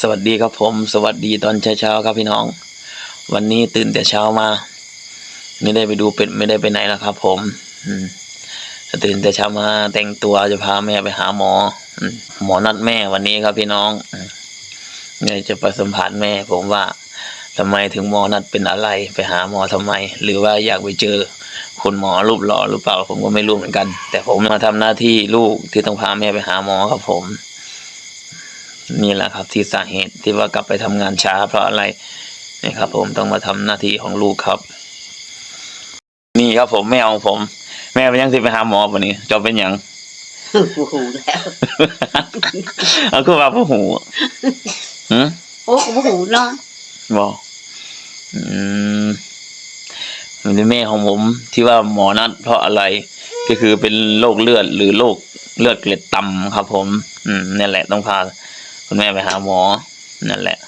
สวัสดีครับผม สวัสดีตอนเช้าๆครับพี่น้อง วันนี้ตื่นแต่เช้ามา ไม่ได้ไปดูเป็ดไม่ได้ไปไหนแล้วครับ ผมตื่นแต่เช้ามา แต่งตัวจะพาแม่ไปหาหมอหมอนัดแม่วันนี้ครับพี่น้องเนี่ยจะไปสัมผัสแม่ ผมว่าทำไมถึงหมอนัดเป็นอะไร ไปหาหมอทำไม หรือว่าอยากไปเจอคุณหมอรูปหล่อหรือเปล่า ผมก็ไม่รู้เหมือนกัน แต่ผมมาทำหน้าที่ลูกที่ต้องพาแม่ไปหาหมอครับผม นี่แหละครับที่สาเหตุที่ว่ากลับไปทำงานช้า เพราะอะไรนี่ครับ ผมต้องมาทำหน้าที่ของลูกครับ นี่ครับผมแม่ของผม แม่เป็นยังสิไปหาหมอวันนี้เจะเป็นหยังกูหูแล้วเอาคือว่าผู้หูหืมโอ้กูหูเนาะบอกอืมเป็นแม่ของผม ที่ว่าหมอนัดเพราะอะไร ก็คือเป็นโรคเลือดหรือโรคเลือดเกล็ดต่ำครับ ผม อืมนั่นแหละต้องพา คุณแม่ไปหาหมอ นั่นแหละ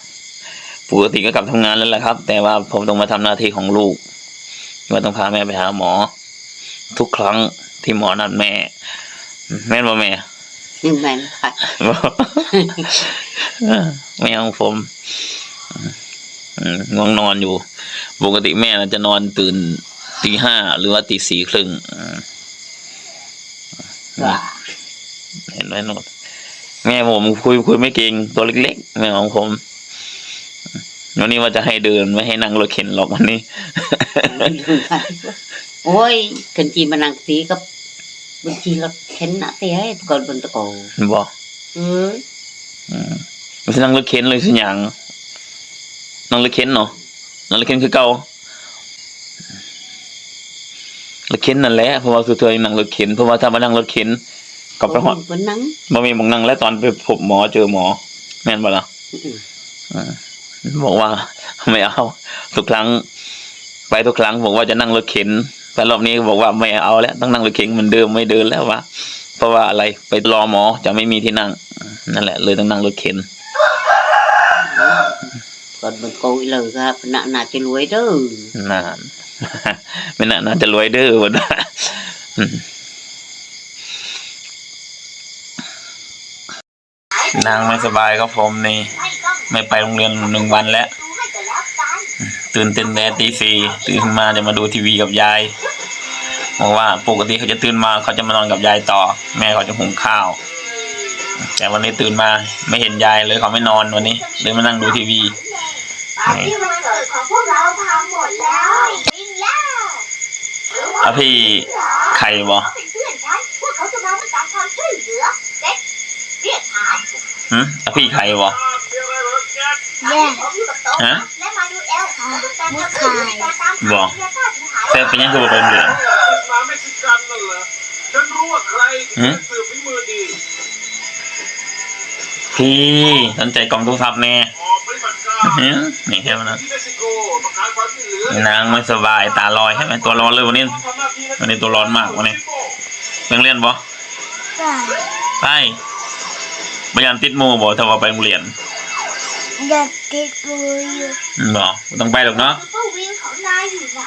ปกติก็กลับทำงานแล้วแหละครับ แต่ว่าผมต้องมาทำหน้าที่ของลูกว่าต้องพาแม่ไปหาหมอ ทุกครั้งที่หมอนัดแม่ แม่นบ่แม่นี่แม่นค่ะแม่ของผมอืมง่วงนอนอยู่ ปกติแม่น่ะจะนอนตื่นตีห้าหรือว่าตีสี่ครึ่งอืมว่าเห็นไหมโนด แม่ผมคุยคุยไม่เก่งตัวเล็กๆแม่ของผมวันนี้ว่าจะให้เดินไม่ให้นั่งรถเข็นหรอกวันนี้ โอ้ยกันจีมานังตีกับบางทีเราเข็นหน้าเตี้ยให้ก่อนบนตะโกบอกเอออืมมันจะนั่งรถเข็นเลยสิอย่างนั่งรถเข็นเนาะนั่งรถเข็นคือเก่ารถเข็นนั่นแหละเพราะว่าสุดท้ายนั่งรถเข็นเพราะว่าถ้ามานั่งรถเข็น ก็ไปหอดบนนังบ่มีหมองนั่งแล้วตอนไปพบหมอเจอหมอแม่นบ่ล่ะอืมบอกว่าไม่เอา ทุกครั้ง ไปทุกครั้งบอกว่าจะนั่งรถเข็นแต่รอบนี้บอกว่าไม่เอาแล้วต้องนั่งรถเข็นเหมือนเดิมไม่เดินแล้ววะเพราะว่าอะไรไปรอหมอจะไม่มีที่นั่ง นั่นแหละ เลยต้องนั่งรถเข็นก่อนบนโกยเลยครับหน้าหน้าจะรวยเด้อนานไม่น่าน่าจะรวยเด้อวันนั้นอืม นางไม่สบายครับผมนี่ไม่ไปโรงเรียนหนึ่งวันแล้ว ตื่นเต้นแต่ตีสี่ตื่นมาจะมาดูทีวีกับยายบอกว่าปกติเขาจะตื่นมาเขาจะมานอนกับยายต่อ แม่เขาจะหุงข้าว แต่วันนี้ตื่นมาไม่เห็นยายเลยเขาไม่นอนวันนี้เลยมานั่งดูทีวีอะพี่ไข่บอ เขาเป็นเพื่อนฉันพวกเขาจะมาต้องการความช่วยเหลือเซ็ตเรียกหาหืมอะพี่ไข่บอแย่ผมอยู่กับโต๊ะฮะและมาดูเอลต้องการความช่วยเหลือจากตามหาบอกเมียข้าที่หายเต้เป็นยังคือบ่เป็นเหลืองมาเม็กซิกันนั่นเหรอฉันรู้ว่าใครที่หืมเป็นสื่อฝีมือดีพี่สนใจกล่องโทรศัพท์แน่ออกปฏิบัติการหืมนี่เห็นไหมนะที่เม็กซิโกต้องการความช่วยเหลือนางไม่สบายตาลอยใช่ไหมตัวร้อนเลยวันนี้ทำหน้าที่วันนี้ตัวร้อนมากวันนี้ไปโรงเรียนบอไป พยายามติดหมูบอถ้าว่าไปโรงเรียนอยากติดมืออยู่บอต้องไปหรอกเนาะพวกวิงของนายอยู่ไหน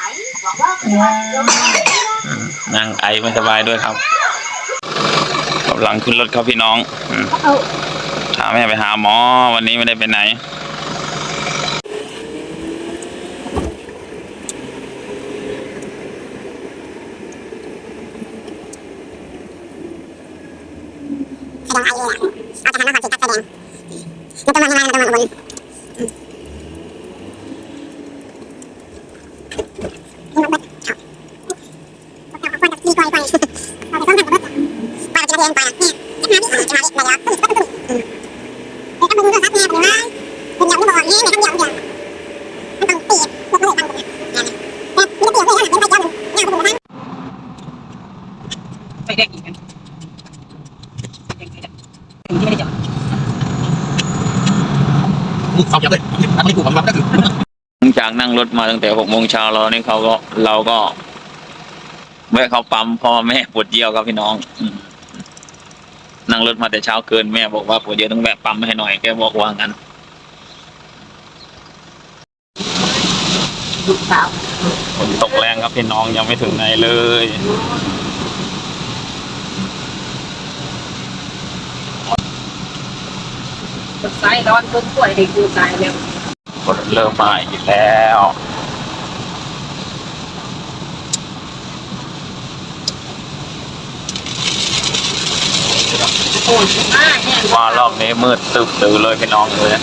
บอกว่าคุณว่าเดี๋ยวนี้อืมนางไอไม่สบายด้วยครับกำลังขึ้นรถครับพี่น้องอืมเอาพาแม่ไปหาหมอ วันนี้ไม่ได้ไปไหนอะไปได้กี่กันที่ไม่ได้จับ มึงสอบอย่างเลยถ้าไม่ถูกผมรับก็คือ หลัง จากนั่งรถมาตั้งแต่หกโมงเช้าแล้วนี่เขาก็เราก็แวะเข้าปั๊มพ่อแม่ปวดเยี่ยวครับพี่น้องอืมนั่งรถมาแต่เช้าเกินแม่บอกว่าปวดเยี่ยวต้องแวะปั๊มให้หน่อยแกบอกว่างั้นลูกสาวฝนตกแรงครับพี่น้องยังไม่ถึงไหนเลยคนซ้ายร้อนคนป่วยให้กูตายแล้ว คนเริ่มมาอีกแล้วโอ้ยมากเนี่ยมารอบนี้มืดตึบตื่นเลยพี่น้องเลย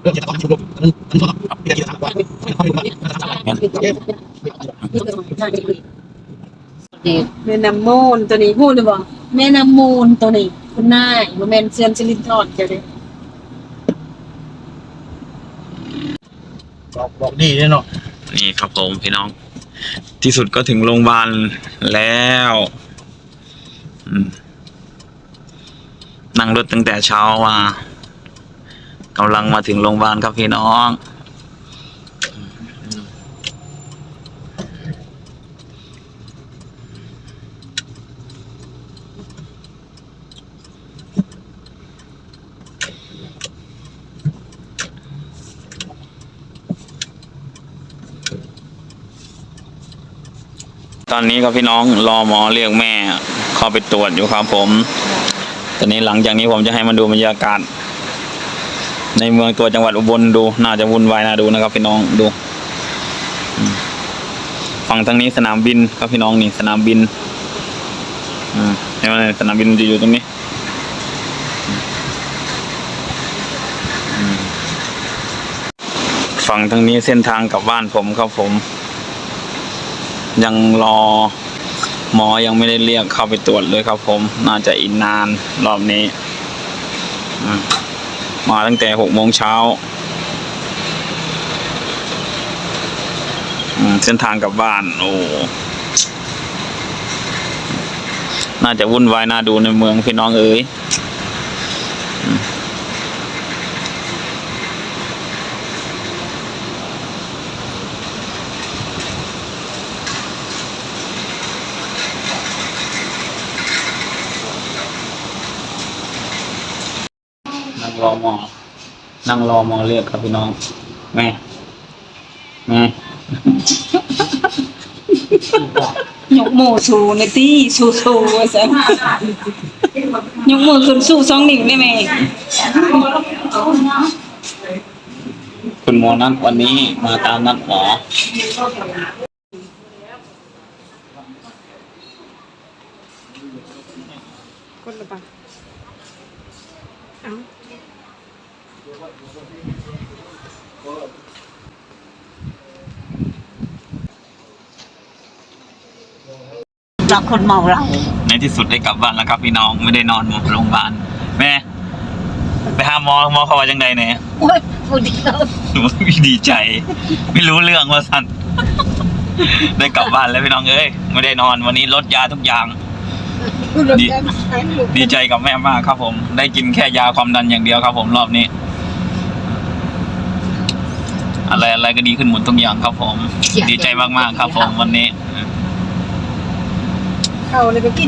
เรื่องจะต้องทำชุดลงนั่นนั่นต้องทำที่จะทำกว่าไม่ต้องไม่ต้องทำอะไรแม่น้ำมูลตัวนี้พูดเลยบ่แม่น้ำมูลตัวนี้คุณนายบ่แมนเซียนซิลินทอนเจ้าเด้บอกบอกดีแน่นอนนี่ครับผมพี่น้อง ที่สุดก็ถึงโรงพยาบาลแล้วนั่งรถตั้งแต่เช้ามา กำลังมาถึงโรงพยาบาลครับพี่น้อง ตอนนี้ครับพี่น้องรอหมอเรียกแม่เข้าไปตรวจอยู่ครับผม ตอนนี้หลังจากนี้ผมจะให้มาดูบรรยากาศ ในเมืองตัวจังหวัดอุบลดู น่าจะวุ่นวายน่าดูนะครับพี่น้องดู ฝั่งทางนี้สนามบินครับพี่น้องนี่สนามบินอืมเห็นไหมสนามบินจะอยู่ตรงนี้ฝั่งทางนี้เส้นทางกลับบ้านผมครับผม ยังรอหมอยังไม่ได้เรียกเข้าไปตรวจเลยครับผม น่าจะอีกนานรอบนี้อื มาตั้งแต่หกโมงเช้าเส้นทางกลับบ้าน โอ้น่าจะวุ่นวายน่าดูในเมืองพี่น้องเอ๋ย อหมอนั่งรอหมอเรียกครับพี่น้องแม่แม่ยกโมสูในตี้สูสูว่าซั่นยกมือขึ้นสู้สองนิ้วได้ไหมคุณหมอนัดวันนี้มาตามนัดหมอคนละปะเอ้า เราคนเมาเราในที่สุดได้กลับบ้านแล้วครับพี่น้องไม่ได้นอนโรงพยาบาลแม่ไปหาหมอหมอเขาว่าจังใดเนี่ยโอ้ยพูดดีเกินดีใจ ไม่รู้เรื่องว่าสันได้กลับบ้านแล้วพี่น้องเอ้ยไม่ได้นอนวันนี้ลดยาทุกอย่างดีดีใจกับแม่มากครับผม ได้กินแค่ยาความดันอย่างเดียวครับผมรอบนี้ อะไรอะไรก็ดีขึ้นหมดทุกอย่างครับผม ดีใจมากๆครับผมวันนี้ เขาเลยไปกิน